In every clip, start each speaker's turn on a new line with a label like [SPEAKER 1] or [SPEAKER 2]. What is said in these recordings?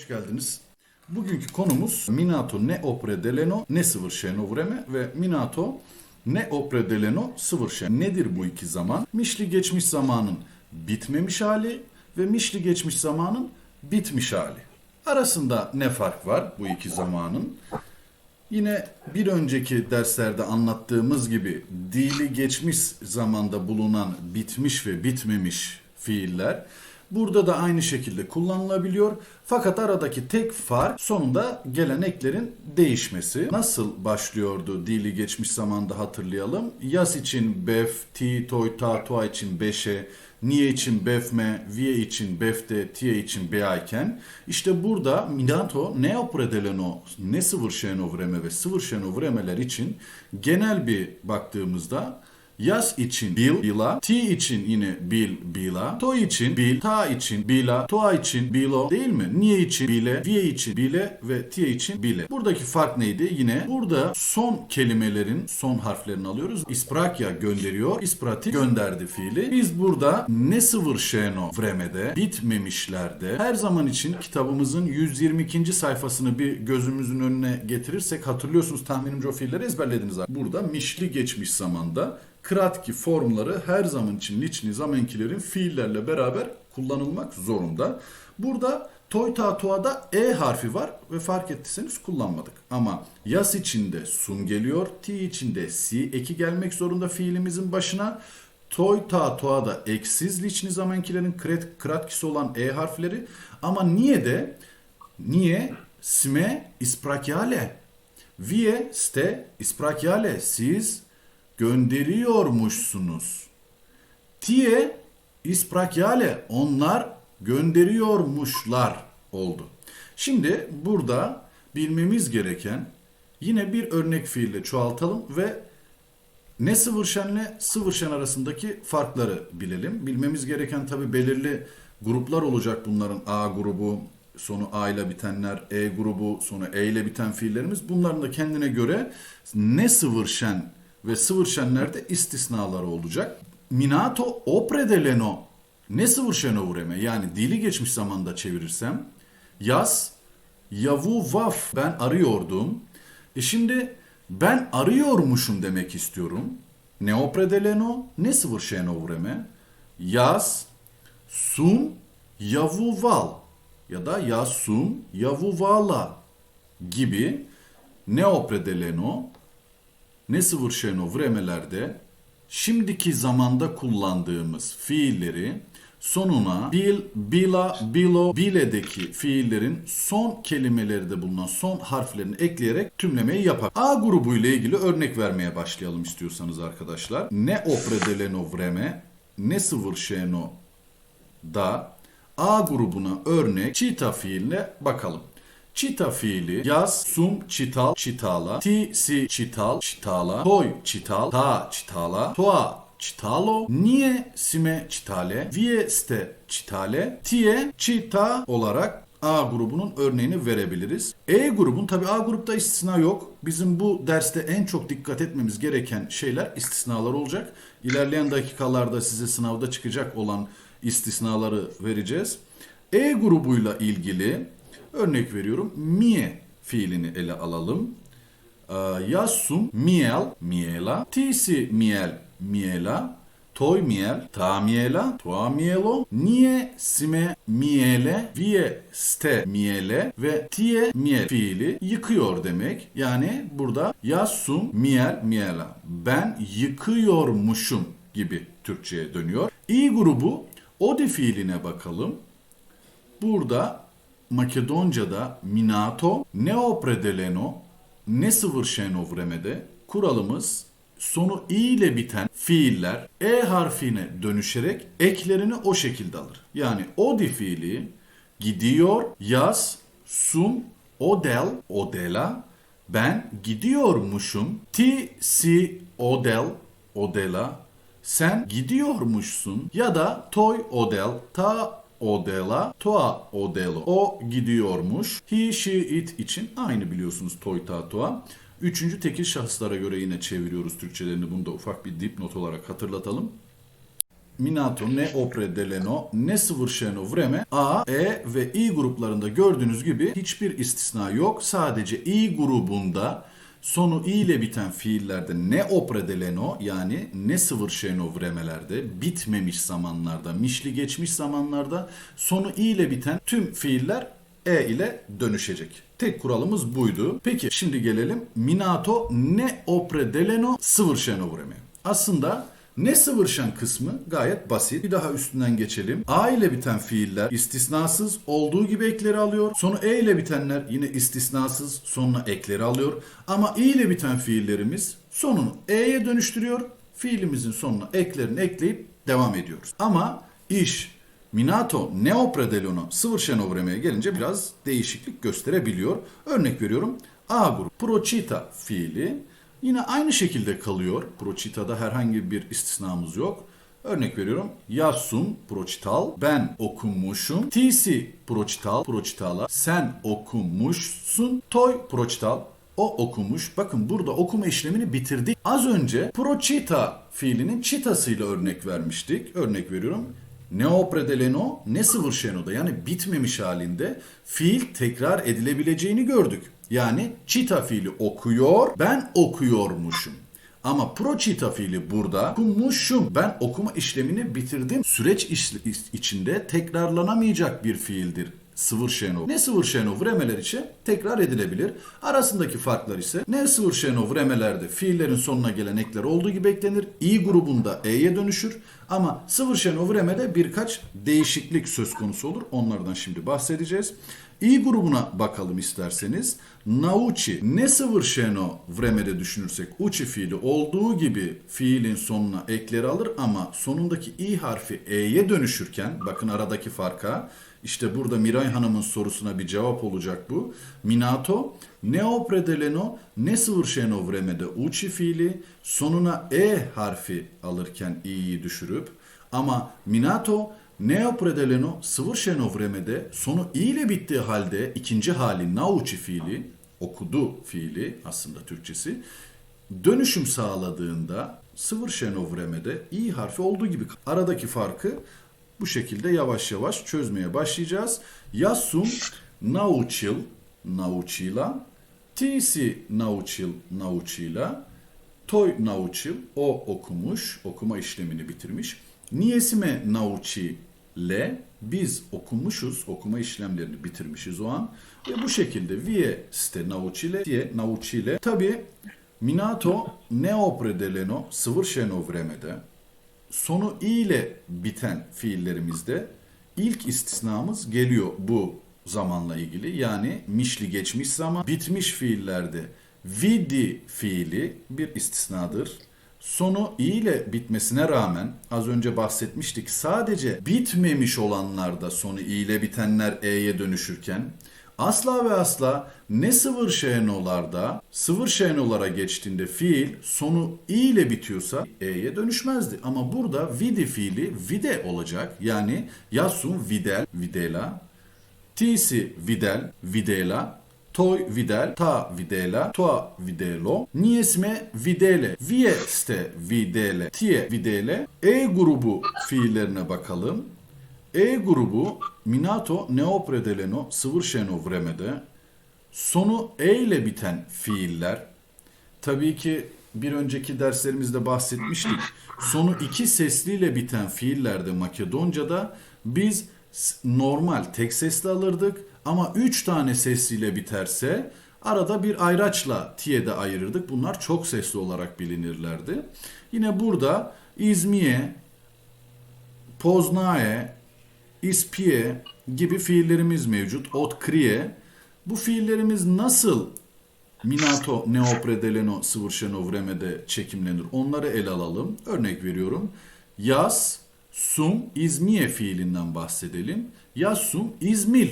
[SPEAKER 1] Hoş geldiniz. Bugünkü konumuz Minato ne opre deleno ne sıvır şeno ve Minato ne opre deleno sıvır şen. Nedir bu iki zaman? Mişli geçmiş zamanın bitmemiş hali ve mişli geçmiş zamanın bitmiş hali. Arasında ne fark var bu iki zamanın? Yine bir önceki derslerde anlattığımız gibi dili geçmiş zamanda bulunan bitmiş ve bitmemiş fiiller burada da aynı şekilde kullanılabiliyor. Fakat aradaki tek fark sonunda gelen eklerin değişmesi. Nasıl başlıyordu dili geçmiş zamanda hatırlayalım. Yaz için bef, ti, toy, ta, toa için beşe, niye için befme, viye için befte, tiye için bea iken işte burada minato ne opredeleno ne sıvır şenovreme ve sıvır şenovremeler için genel bir baktığımızda Yaz için bil, bila, ti için yine bil, bila, to için bil, ta için bila, toa için bilo değil mi? Niye için bile, viye için bile ve tiye için bile. Buradaki fark neydi? Yine burada son kelimelerin son harflerini alıyoruz. İsprakya gönderiyor, isprati gönderdi fiili. Biz burada ne sıvır şeno vremede, bitmemişlerde her zaman için kitabımızın 122. sayfasını bir gözümüzün önüne getirirsek hatırlıyorsunuz tahminimce o fiilleri ezberlediniz. Burada mişli geçmiş zamanda Kratki formları her zaman için liçni zamenkilerin fiillerle beraber kullanılmak zorunda. Burada toy ta toa'da e harfi var ve fark ettiyseniz kullanmadık. Ama yas içinde sun geliyor, ti içinde si eki gelmek zorunda fiilimizin başına. Toy ta toa'da eksiz liçni zamenkilerin kret, kratkisi olan e harfleri ama niye de niye sme isprakyale vie ste isprakyale siz gönderiyormuşsunuz. Tie isprakyale onlar gönderiyormuşlar oldu. Şimdi burada bilmemiz gereken yine bir örnek fiille çoğaltalım ve ne sıvır şenle sıvır şen arasındaki farkları bilelim. Bilmemiz gereken tabi belirli gruplar olacak bunların A grubu, sonu A ile bitenler, E grubu, sonu E ile biten fiillerimiz. Bunların da kendine göre ne sıvır şen ve sıvır şenlerde istisnaları olacak. Minato opredeleno ne sıvır şeno ureme yani dili geçmiş zamanda çevirirsem yaz yavu vaf ben arıyordum. E şimdi ben arıyormuşum demek istiyorum. Ne opredeleno ne sıvır şeno ureme yaz sum yavu val ya da yaz sum yavu vala gibi ne opredeleno ne sıvır şeno vremelerde şimdiki zamanda kullandığımız fiilleri sonuna bil, bila, bilo, bile'deki fiillerin son kelimeleri de bulunan son harflerini ekleyerek tümlemeyi yapar. A grubu ile ilgili örnek vermeye başlayalım istiyorsanız arkadaşlar. Ne opredeleno vreme, ne sıvır şeno da A grubuna örnek çita fiiline bakalım. Çita fiili yaz, sum, çital, çitala, ti, si, çital, çitala, toy, çital, ta, çitala, toa, çitalo, niye, sime, çitale, vie, ste, çitale, tie, çita olarak A grubunun örneğini verebiliriz. E grubun tabi A grupta istisna yok. Bizim bu derste en çok dikkat etmemiz gereken şeyler istisnalar olacak. İlerleyen dakikalarda size sınavda çıkacak olan istisnaları vereceğiz. E grubuyla ilgili Örnek veriyorum. Mie fiilini ele alalım. Yassum miel, miela. Tisi miel, miela. Toy miel, ta miela, toa mielo. Niye sime miele, vie ste miele ve tie miel fiili yıkıyor demek. Yani burada yassum miel, miela. Ben yıkıyormuşum gibi Türkçe'ye dönüyor. İ grubu odi fiiline bakalım. Burada Makedonca'da minato, neopredeleno, ne sıvır şenovremede kuralımız sonu i ile biten fiiller e harfine dönüşerek eklerini o şekilde alır. Yani odi fiili gidiyor, yaz, sum, odel, odela, ben gidiyormuşum, ti, si, odel, odela, sen gidiyormuşsun ya da toy, odel, ta, odela, toa odelo. O gidiyormuş. He, she, it için aynı biliyorsunuz toy, ta, toa. Üçüncü tekil şahıslara göre yine çeviriyoruz Türkçelerini. Bunu da ufak bir dipnot olarak hatırlatalım. minato, ne opre deleno, ne sıvır şeno vreme A, E ve I gruplarında gördüğünüz gibi hiçbir istisna yok. Sadece I grubunda sonu i ile biten fiillerde ne opre deleno yani ne sıvır şeno vremelerde bitmemiş zamanlarda, mişli geçmiş zamanlarda sonu i ile biten tüm fiiller e ile dönüşecek. Tek kuralımız buydu. Peki şimdi gelelim minato ne opre deleno sıvır şeno vreme. Aslında ne sıvırşan kısmı gayet basit. Bir daha üstünden geçelim. A ile biten fiiller istisnasız olduğu gibi ekleri alıyor. Sonu E ile bitenler yine istisnasız sonuna ekleri alıyor. Ama I ile biten fiillerimiz sonunu E'ye dönüştürüyor. Fiilimizin sonuna eklerini ekleyip devam ediyoruz. Ama iş Minato neopredelono sıvır şenovremeye gelince biraz değişiklik gösterebiliyor. Örnek veriyorum A grubu procita fiili Yine aynı şekilde kalıyor. Proçita'da herhangi bir istisnamız yok. Örnek veriyorum. Yasun proçital. Ben okumuşum. Tisi proçital. Proçitala. Sen okumuşsun. Toy proçital. O okumuş. Bakın burada okuma işlemini bitirdik. Az önce proçita fiilinin çitasıyla örnek vermiştik. Örnek veriyorum. Neopredeleno ne sıvır şenoda yani bitmemiş halinde fiil tekrar edilebileceğini gördük. Yani çita fiili okuyor, ben okuyormuşum. Ama proçita fiili burada okumuşum. Ben okuma işlemini bitirdim. Süreç içinde tekrarlanamayacak bir fiildir sıvır şenov. Ne sıvır şenov vremeler için tekrar edilebilir. Arasındaki farklar ise ne sıvır şenov vremelerde fiillerin sonuna gelen ekler olduğu gibi eklenir. İ grubunda E'ye dönüşür. Ama sıvır şenov vremede birkaç değişiklik söz konusu olur. Onlardan şimdi bahsedeceğiz. İ grubuna bakalım isterseniz. Nauçi ne sıvır şeno vremede düşünürsek uçi fiili olduğu gibi fiilin sonuna ekleri alır ama sonundaki i harfi e'ye dönüşürken bakın aradaki farka işte burada Miray Hanım'ın sorusuna bir cevap olacak bu. Minato neopredeleno ne sıvır şeno vremede uçi fiili sonuna e harfi alırken i'yi düşürüp ama minato Neopredeleno sıvır şenovremede sonu i ile bittiği halde ikinci hali nauçi fiili, okudu fiili aslında Türkçesi, dönüşüm sağladığında sıvır şenovremede i harfi olduğu gibi aradaki farkı bu şekilde yavaş yavaş çözmeye başlayacağız. Yasum nauçil nauçila, tisi nauçil nauçila, toy nauçil o okumuş, okuma işlemini bitirmiş. Niyesime nauçi le biz okumuşuz, okuma işlemlerini bitirmişiz o an. Ve bu şekilde vie ste naučile, tie naučile. Tabi minato neopredeleno sıvır şenovremede sonu i ile biten fiillerimizde ilk istisnamız geliyor bu zamanla ilgili. Yani mişli geçmiş zaman bitmiş fiillerde vidi fiili bir istisnadır sonu i ile bitmesine rağmen az önce bahsetmiştik sadece bitmemiş olanlarda sonu i ile bitenler e'ye dönüşürken asla ve asla ne sıvır şenolarda sıvır şenolara geçtiğinde fiil sonu i ile bitiyorsa e'ye dönüşmezdi. Ama burada vidi fiili vide olacak. Yani yasum videl videla tisi videl videla Toy videl, ta videla, toa videlo, niesme videle, vie ste videle, tie videle. E grubu fiillerine bakalım. E grubu minato neopredeleno sıvır şeno vremede sonu e ile biten fiiller. Tabii ki bir önceki derslerimizde bahsetmiştik. Sonu iki sesliyle biten fiillerde Makedonca'da biz normal tek sesli alırdık ama 3 tane sesliyle biterse arada bir ayraçla tiye'de ayırırdık. Bunlar çok sesli olarak bilinirlerdi. Yine burada İzmiye, Poznae, İspie gibi fiillerimiz mevcut. Otkriye. Bu fiillerimiz nasıl Minato neopredeleno sıvırşenovremede çekimlenir? Onları ele alalım. Örnek veriyorum. Yaz, sum, izmiye fiilinden bahsedelim. Yaz, sum, izmil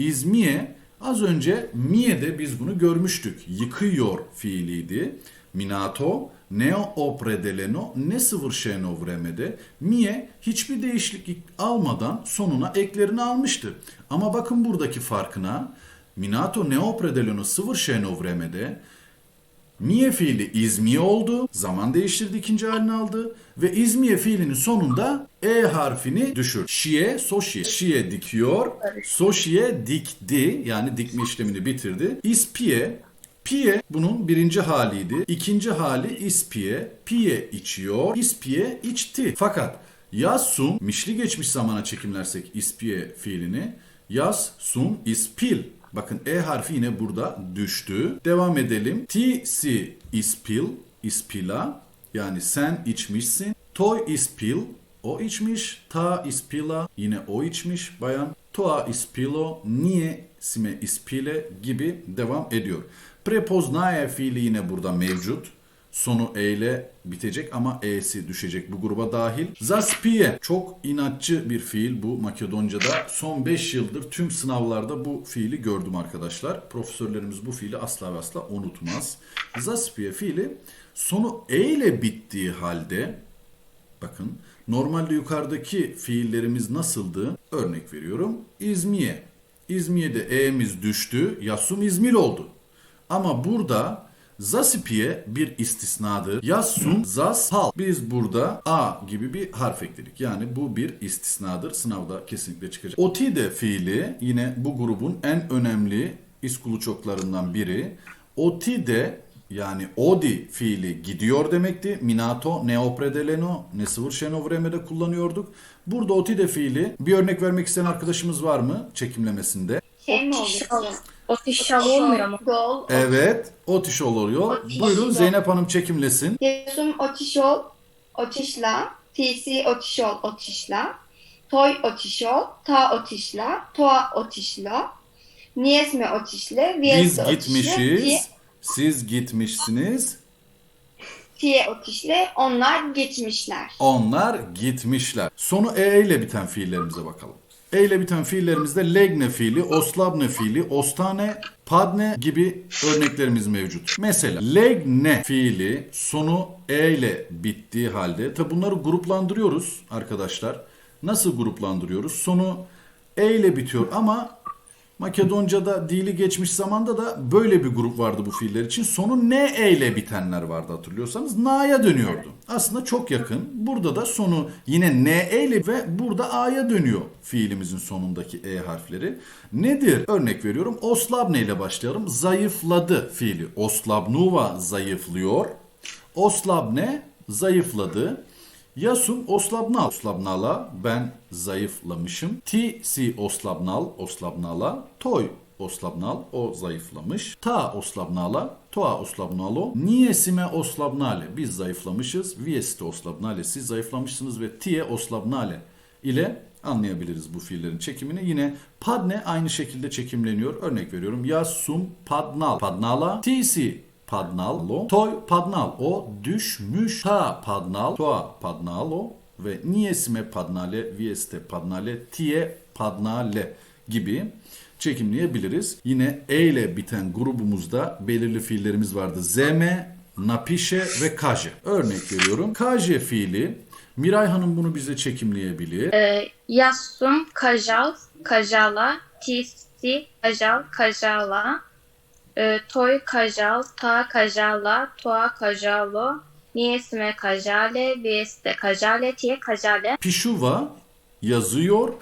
[SPEAKER 1] İzmiye az önce miye'de biz bunu görmüştük. Yıkıyor fiiliydi. Minato neo opredeleno ne sıvır şenovremede miye hiçbir değişiklik almadan sonuna eklerini almıştı. Ama bakın buradaki farkına minato neopredeleno sıvır şenovremede Niye fiili izmiye oldu. Zaman değiştirdi ikinci halini aldı. Ve izmiye fiilinin sonunda e harfini düşür. Şiye, soşiye. Şiye dikiyor. Soşiye dikti. Yani dikme işlemini bitirdi. İspiye Piye bunun birinci haliydi. İkinci hali ispiye. Piye içiyor. İspiye içti. Fakat yaz sum mişli geçmiş zamana çekimlersek ispiye fiilini yaz sum ispil. Bakın e harfi yine burada düştü. Devam edelim. Si ispil ispila yani sen içmişsin. Toy ispil o içmiş. Ta ispila yine o içmiş bayan. Toa ispilo niye sime ispile gibi devam ediyor. Prepoznaje fiili yine burada mevcut. Sonu e ile bitecek ama e'si düşecek bu gruba dahil. Zaspiye çok inatçı bir fiil bu Makedonca'da. Son 5 yıldır tüm sınavlarda bu fiili gördüm arkadaşlar. Profesörlerimiz bu fiili asla ve asla unutmaz. Zaspiye fiili sonu e ile bittiği halde bakın normalde yukarıdaki fiillerimiz nasıldı? Örnek veriyorum. İzmiye. İzmiye'de e'miz düştü. Yasum İzmir oldu. Ama burada Zasipiye bir istisnadır. Yassum, zas, hal. Biz burada a gibi bir harf ekledik. Yani bu bir istisnadır. Sınavda kesinlikle çıkacak. Otide fiili yine bu grubun en önemli iskulu çoklarından biri. Otide yani odi fiili gidiyor demekti. Minato, neopredeleno, nesıvır şenovremede kullanıyorduk. Burada otide fiili bir örnek vermek isteyen arkadaşımız var mı çekimlemesinde?
[SPEAKER 2] Şey mi oluyor?
[SPEAKER 3] Otişal olmuyor mu?
[SPEAKER 2] Gol.
[SPEAKER 1] Evet, otişol oluyor.
[SPEAKER 2] Otişol.
[SPEAKER 1] Buyurun Zeynep Hanım çekimlesin.
[SPEAKER 2] Yasum otişol, otişla. Tisi otişol, otişla. Toy otişol, ta otişla. Toa otişla. Niyesme otişle.
[SPEAKER 1] Biz
[SPEAKER 2] Viyesme otişle.
[SPEAKER 1] gitmişiz. Siz gitmişsiniz.
[SPEAKER 2] Tiye otişle. Onlar geçmişler.
[SPEAKER 1] Onlar gitmişler. Sonu e ile biten fiillerimize bakalım. E ile biten fiillerimizde legne fiili, oslabne fiili, ostane, padne gibi örneklerimiz mevcut. Mesela legne fiili sonu e ile bittiği halde tabi bunları gruplandırıyoruz arkadaşlar. Nasıl gruplandırıyoruz? Sonu e ile bitiyor ama Makedonca'da dili geçmiş zamanda da böyle bir grup vardı bu fiiller için. Sonu ne ile bitenler vardı hatırlıyorsanız. Na'ya dönüyordu. Aslında çok yakın. Burada da sonu yine ne ile ve burada a'ya dönüyor fiilimizin sonundaki e harfleri. Nedir? Örnek veriyorum. Oslabne ile başlayalım. Zayıfladı fiili. Oslabnuva zayıflıyor. Oslabne zayıfladı. Yasum oslabnal. Oslabnala ben zayıflamışım. Ti si oslabnal oslabnala. Toy oslabnal o zayıflamış. Ta oslabnala toa oslabnalo. Niyesime oslabnale biz zayıflamışız. Vieste oslabnale siz zayıflamışsınız ve tie oslabnale ile anlayabiliriz bu fiillerin çekimini. Yine padne aynı şekilde çekimleniyor. Örnek veriyorum. Yasum padnal. Padnala. Tisi padnalo. Toy padnal. O düşmüş. Ta padnal. Toa padnalo. Ve niyesime padnale. Vieste padnale. Tie padnale gibi çekimleyebiliriz. Yine e ile biten grubumuzda belirli fiillerimiz vardı. Zeme, napişe ve kaje. Örnek veriyorum. Kaje fiili Miray Hanım bunu bize çekimleyebilir.
[SPEAKER 3] Ee, Yassum, Kajal, Kajala, Tisi, Kajal, Kajala, e, Toy, Kajal, Ta, Kajala, Toa, Kajalo, Niyesme, Kajale, Vieste, Kajale, Tie, Kajale.
[SPEAKER 1] Pişuva yazıyor,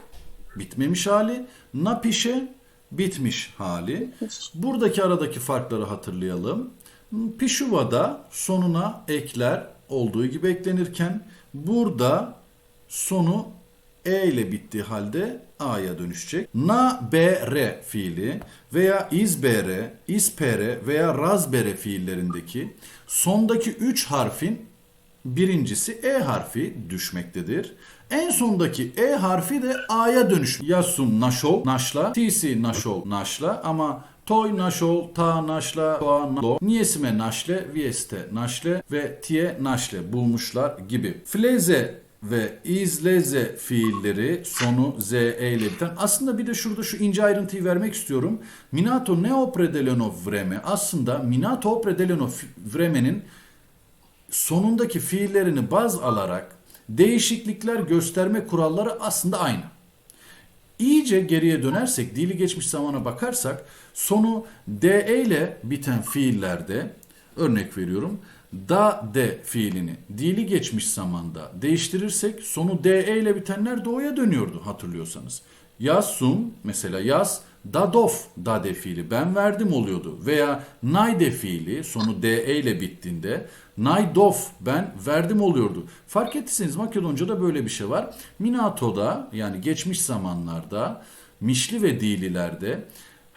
[SPEAKER 1] bitmemiş hali. Napişe bitmiş hali. Buradaki aradaki farkları hatırlayalım. Pişuva'da sonuna ekler olduğu gibi eklenirken burada sonu e ile bittiği halde a'ya dönüşecek. Na bere fiili veya izbere, ispere veya razbere fiillerindeki sondaki 3 harfin Birincisi E harfi düşmektedir. En sondaki E harfi de A'ya dönüş. Yasum naşol, naşla, tisi naşol, naşla ama toy naşol, ta naşla, toa nalo, niyesime naşle, vieste naşle ve tie naşle bulmuşlar gibi. Fleze ve izleze fiilleri sonu z e ile biten. Aslında bir de şurada şu ince ayrıntıyı vermek istiyorum. Minato neopredeleno vreme aslında minato predeleno vremenin sonundaki fiillerini baz alarak değişiklikler gösterme kuralları aslında aynı. İyice geriye dönersek, dili geçmiş zamana bakarsak sonu de ile biten fiillerde Örnek veriyorum. Da de fiilini dili geçmiş zamanda değiştirirsek sonu de ile bitenler doğuya dönüyordu hatırlıyorsanız. Yazsum mesela yaz dadof dade fiili ben verdim oluyordu. Veya nayde fiili sonu de ile bittiğinde naydof ben verdim oluyordu. Fark ettiyseniz Makedonca'da böyle bir şey var. Minato'da yani geçmiş zamanlarda mişli ve dililerde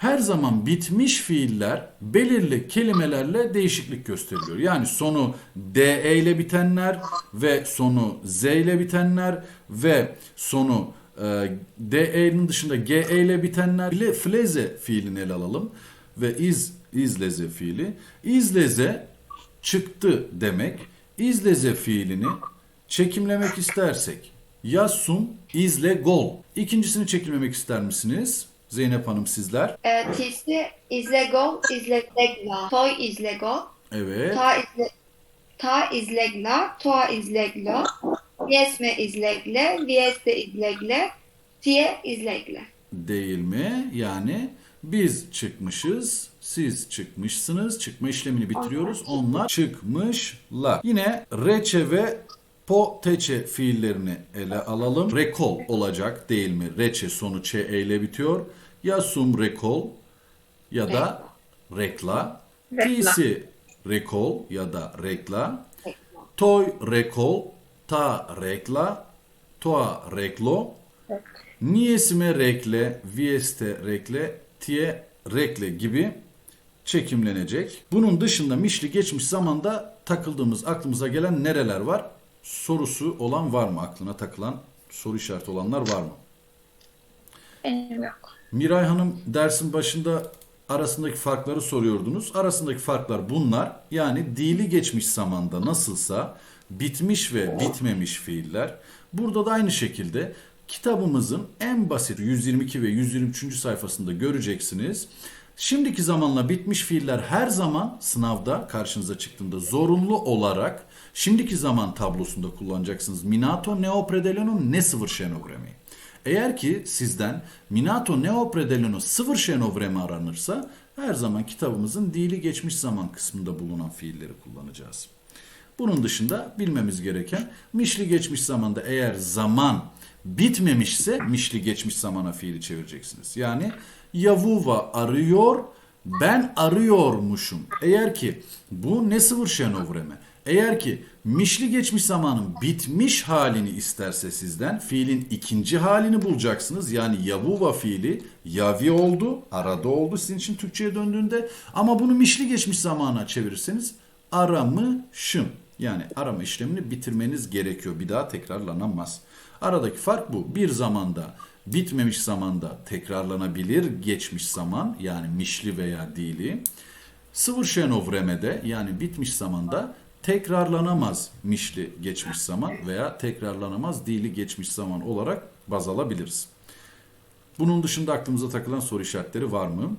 [SPEAKER 1] her zaman bitmiş fiiller belirli kelimelerle değişiklik gösteriliyor. Yani sonu de ile bitenler ve sonu z ile bitenler ve sonu e, de'nin dışında ge ile bitenler ile fleze fiilini ele alalım ve iz izleze fiili. İzleze çıktı demek. İzleze fiilini çekimlemek istersek yassum izle gol. İkincisini çekimlemek ister misiniz? Zeynep Hanım sizler.
[SPEAKER 2] E, tisi izlegol, izlegla. Toy izlegol,
[SPEAKER 1] Evet.
[SPEAKER 2] ta izle ta izlegla, toa izleglo. Viesme izlegle, vieste izlegle, tie izlegle.
[SPEAKER 1] Değil mi? Yani biz çıkmışız, siz çıkmışsınız. Çıkma işlemini bitiriyoruz. Onlar çıkmışlar. Yine reçe ve poteçe fiillerini ele alalım. Rekol olacak değil mi? Reçe sonu ç e ile bitiyor. Ya sum rekol ya da
[SPEAKER 3] rekla.
[SPEAKER 1] Tisi rekol ya da rekla. Toy rekol, ta rekla, toa reklo. Niyesime rekle, vieste rekle, tie rekle gibi çekimlenecek. Bunun dışında mişli geçmiş zamanda takıldığımız aklımıza gelen nereler var? Sorusu olan var mı? Aklına takılan soru işareti olanlar var mı?
[SPEAKER 3] Benim yok.
[SPEAKER 1] Miray Hanım dersin başında arasındaki farkları soruyordunuz. Arasındaki farklar bunlar. Yani dili geçmiş zamanda nasılsa bitmiş ve bitmemiş fiiller. Burada da aynı şekilde kitabımızın en basit 122 ve 123. sayfasında göreceksiniz. Şimdiki zamanla bitmiş fiiller her zaman sınavda karşınıza çıktığında zorunlu olarak şimdiki zaman tablosunda kullanacaksınız. Minato neopredeleno ne sıfır şenogrami. Eğer ki sizden Minato Neopredelino sıfır şenovremi aranırsa her zaman kitabımızın dili geçmiş zaman kısmında bulunan fiilleri kullanacağız. Bunun dışında bilmemiz gereken mişli geçmiş zamanda eğer zaman bitmemişse mişli geçmiş zamana fiili çevireceksiniz. Yani Yavuva arıyor, ben arıyormuşum. Eğer ki bu ne sıfır şenovreme. Eğer ki mişli geçmiş zamanın bitmiş halini isterse sizden fiilin ikinci halini bulacaksınız. Yani yavuva fiili yavi oldu, arada oldu sizin için Türkçe'ye döndüğünde. Ama bunu mişli geçmiş zamana çevirirseniz aramışım. Yani arama işlemini bitirmeniz gerekiyor. Bir daha tekrarlanamaz. Aradaki fark bu. Bir zamanda bitmemiş zamanda tekrarlanabilir geçmiş zaman yani mişli veya dili. Sıfır şenovremede yani bitmiş zamanda tekrarlanamaz mişli geçmiş zaman veya tekrarlanamaz dili geçmiş zaman olarak baz alabiliriz. Bunun dışında aklımıza takılan soru işaretleri var mı?